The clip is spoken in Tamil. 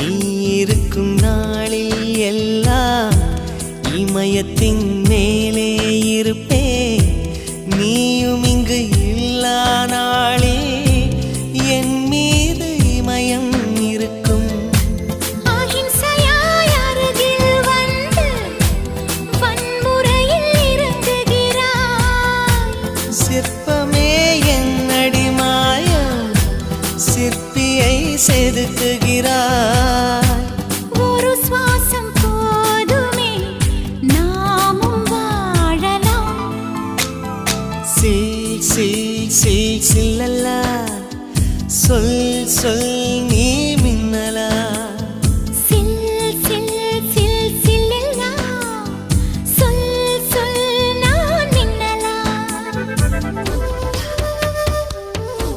இருக்கும் நாளில் எல்லாம் இமயத்தின் மேலே இருப்பே நீயும் இங்கு இல்லா நாளே என் மீது இமயம் இருக்கும். சிற்பமே சிற்பியை செதுக்குகிறாய். சில் சில் சில் சில்லல்லா. சொல் சொல்.